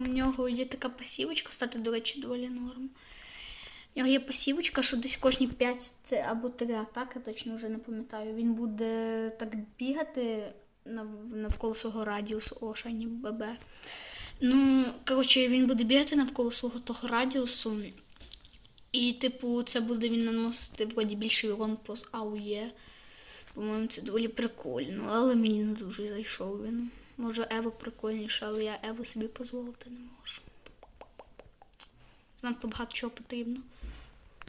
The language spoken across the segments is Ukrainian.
У нього є така пасівочка, стати, до речі, доволі норм. У нього є пасівочка, що десь кожні 5 або 3 атаки, точно вже не пам'ятаю. Він буде так бігати навколо свого радіусу, о, шайні ББ. Ну, коротше, він буде бігати навколо свого того радіусу. І, типу, це буде він наносити вроді більший урон по АУЄ. По-моєму, це доволі прикольно, але мені не дуже зайшов він. Може, Ево прикольніше, але я Ево собі дозволити не можу. Занадто багато чого потрібно.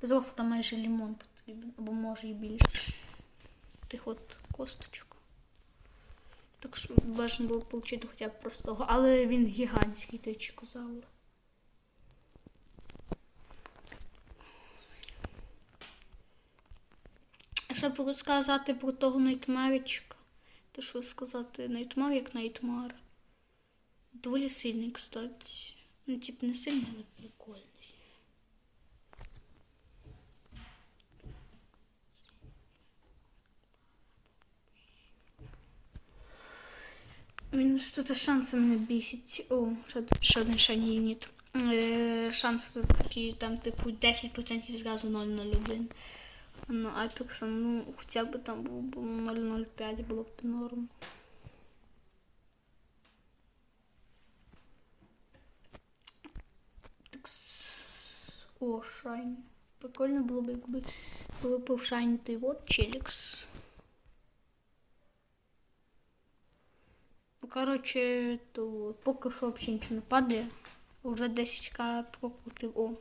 Без рофта майже лімон потрібен, або може і більше. Тих от косточок. Так що бажано було отримати хоча б простого. Але він гігантський, той чикозавр. Щоб розказати про того найтмаричка, то що сказати, найтмар як найтмар. Доволі сильний, кстати. Ну, тип, не сильний, але прикольний. Він тут шанси мене бісить. О, ще, один шайний юніт. Е, шанс тут такий, там, типу, 10% зразу 001. Ну, Апекса, ну, хоча б там був би 0,05 було б норм. Так, с- О, шайні. Прикольно було б, якби випав шайні той вот челікс. Ну, коротше, то поки що взагалі нічого не падає. Уже 10к прокрутив. О,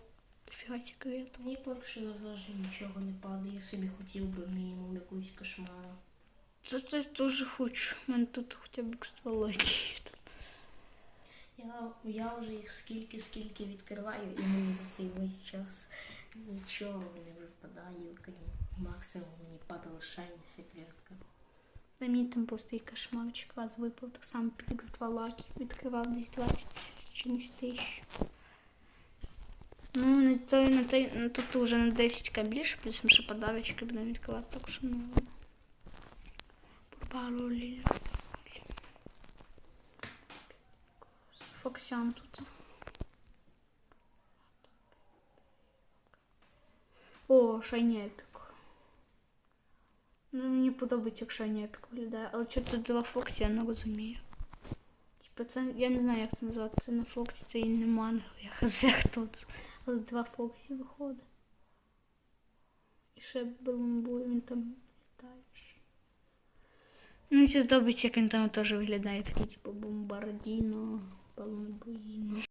дофіга секрету. Мені поки що завжди нічого не падає. Я собі хотів би мінімум якусь кошмару. Це теж дуже хочу. У мене тут хоча б екствології. Я, я вже їх скільки, скільки відкриваю, і мені за цей весь час нічого не випадає. Максимум мені падала шайна секретка. На мені там просто і кошмарчик раз випав, так само під X2 лаки. Відкривав десь 20 чимось тисяч. Ну, на той, на той, на тут вже на 10к більше, плюс ми ще подарочки будемо відкривати, так що ну. Барбару Лілю. Фоксян тут. О, Шайні Епік. Ну, мені подобається, як Шайні Епік виглядає, але що тут два Фоксі, я не розумію. Це, я не знаю, як це називати, Це не Фоксі, це і не мангл, я хз хто це. Але два Фоксі виходить. І ще Белумбой, він там літає. ще. Ну, мені подобається, як він там теж виглядає, такий, типу, бомбардіно, балумбуїно.